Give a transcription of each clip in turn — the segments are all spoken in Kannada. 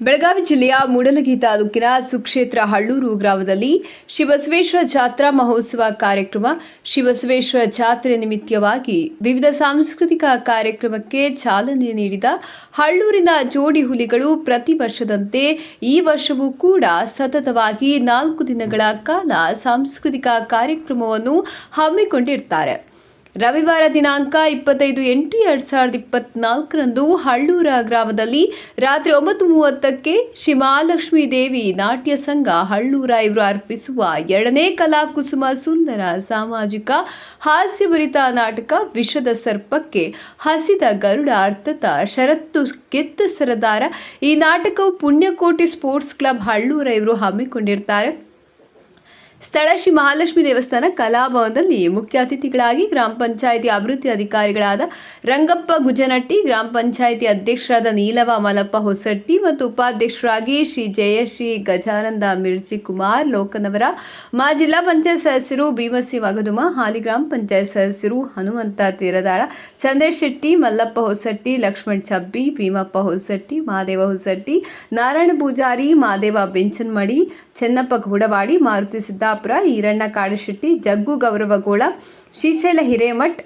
ಬೆಳಗಾವಿ ಜಿಲ್ಲೆಯ ಮೂಡಲಗಿ ತಾಲೂಕಿನ ಸುಕ್ಷೇತ್ರ ಹಳ್ಳೂರು ಗ್ರಾಮದಲ್ಲಿ ಶಿವಸವೇಶ್ವರ ಜಾತ್ರಾ ಮಹೋತ್ಸವ ಕಾರ್ಯಕ್ರಮ, ಶಿವಸವೇಶ್ವರ ಜಾತ್ರೆ ನಿಮಿತ್ತವಾಗಿ ವಿವಿಧ ಸಾಂಸ್ಕೃತಿಕ ಕಾರ್ಯಕ್ರಮಕ್ಕೆ ಚಾಲನೆ ನೀಡಿದ ಹಳ್ಳೂರಿನ ಜೋಡಿ ಹುಲಿಗಳು ಪ್ರತಿ ವರ್ಷದಂತೆ ಈ ವರ್ಷವೂ ಕೂಡ ಸತತವಾಗಿ ನಾಲ್ಕು ದಿನಗಳ ಕಾಲ ಸಾಂಸ್ಕೃತಿಕ ಕಾರ್ಯಕ್ರಮವನ್ನು ಹಮ್ಮಿಕೊಂಡಿರ್ತಾರೆ. ರವಿವಾರ ದಿನಾಂಕ ಇಪ್ಪತ್ತೈದು ಎಂಟು ಎರಡು ಸಾವಿರದ ಇಪ್ಪತ್ನಾಲ್ಕರಂದು ಹಳ್ಳೂರ ಗ್ರಾಮದಲ್ಲಿ ರಾತ್ರಿ ಒಂಬತ್ತು ಮೂವತ್ತಕ್ಕೆ ಶ್ರೀ ದೇವಿ ನಾಟ್ಯ ಸಂಘ ಹಳ್ಳೂರ ಇವರು ಅರ್ಪಿಸುವ ಎರಡನೇ ಕಲಾ ಕುಸುಮ ಸುಂದರ ಸಾಮಾಜಿಕ ಹಾಸ್ಯಭರಿತ ನಾಟಕ ವಿಷದ ಸರ್ಪಕ್ಕೆ ಹಸಿದ ಗರುಡ ಅರ್ಥತ ಷರತ್ತು ಗೆದ್ದ ಸರದಾರ. ಈ ನಾಟಕವು ಪುಣ್ಯಕೋಟಿ ಸ್ಪೋರ್ಟ್ಸ್ ಕ್ಲಬ್ ಹಳ್ಳೂರ ಇವರು ಹಮ್ಮಿಕೊಂಡಿರ್ತಾರೆ. ಸ್ಥಳ ಶ್ರೀ ಮಹಾಲಕ್ಷ್ಮಿ ದೇವಸ್ಥಾನ ಕಲಾಭವನದಲ್ಲಿ ಮುಖ್ಯ ಅತಿಥಿಗಳಾಗಿ ಗ್ರಾಮ ಪಂಚಾಯಿತಿ ಅಭಿವೃದ್ಧಿ ಅಧಿಕಾರಿಗಳಾದ ರಂಗಪ್ಪ ಗುಜನಟ್ಟಿ, ಗ್ರಾಮ ಪಂಚಾಯಿತಿ ಅಧ್ಯಕ್ಷರಾದ ನೀಲವ ಮಲಪ್ಪ ಹೊಸಟ್ಟಿ ಮತ್ತು ಉಪಾಧ್ಯಕ್ಷರಾಗಿ ಶ್ರೀ ಜಯಶ್ರೀ ಗಜಾನಂದ ಮಿರ್ಜಿ ಕುಮಾರ್ ಲೋಕನವರ ಮಾ ಜಿಲ್ಲಾ ಪಂಚಾಯತ್ ಸದಸ್ಯರು ಭೀಮಸಿ ಮಗದುಮ, ಹಾಲಿ ಗ್ರಾಮ ಪಂಚಾಯತ್ ಸದಸ್ಯರು ಹನುಮಂತ ತೀರದಾಳ, ಚಂದ್ರಶೆಟ್ಟಿ, ಮಲ್ಲಪ್ಪ ಹೊಸಟ್ಟಿ, ಲಕ್ಷ್ಮಣ್ ಚಬ್ಬಿ, ಭೀಮಪ್ಪ ಹೊಸಟ್ಟಿ ಮಹಾದೇವ ಹೊಸಟ್ಟಿ, ನಾರಾಯಣ ಪೂಜಾರಿ, ಮಾದೇವ ಬೆಂಚನ್ಮಡಿ, ಚೆನ್ನಪ್ಪ ಗೌಡವಾಡಿ, ಮಾರುತಿ ಸಿದ್ದಾಪುರ ಈರಣ್ಣ ಕಾಡಶೆಟ್ಟಿ ಜಗ್ಗು ಗೌರವಗೋಳ, ಶ್ರೀಶೈಲ ಹಿರೇಮಠ್,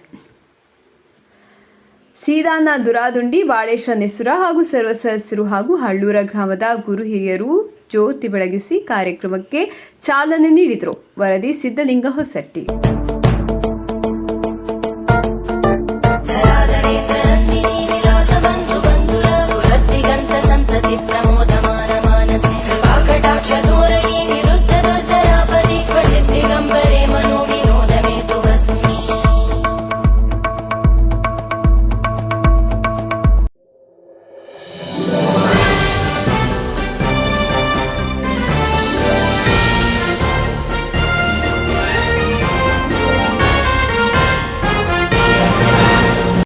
ಸೀದಾನ ದುರಾದುಂಡಿ ಬಾಳೇಶ ನೆಸುರ ಹಾಗೂ ಸರ್ವ ಸದಸ್ಯರು ಹಾಗೂ ಹಳ್ಳೂರ ಗ್ರಾಮದ ಗುರು ಹಿರಿಯರು ಜ್ಯೋತಿ ಬೆಳಗಿಸಿ ಕಾರ್ಯಕ್ರಮಕ್ಕೆ ಚಾಲನೆ ನೀಡಿದರು. ವರದಿ ಸಿದ್ದಲಿಂಗ ಹೊಸಟ್ಟಿ.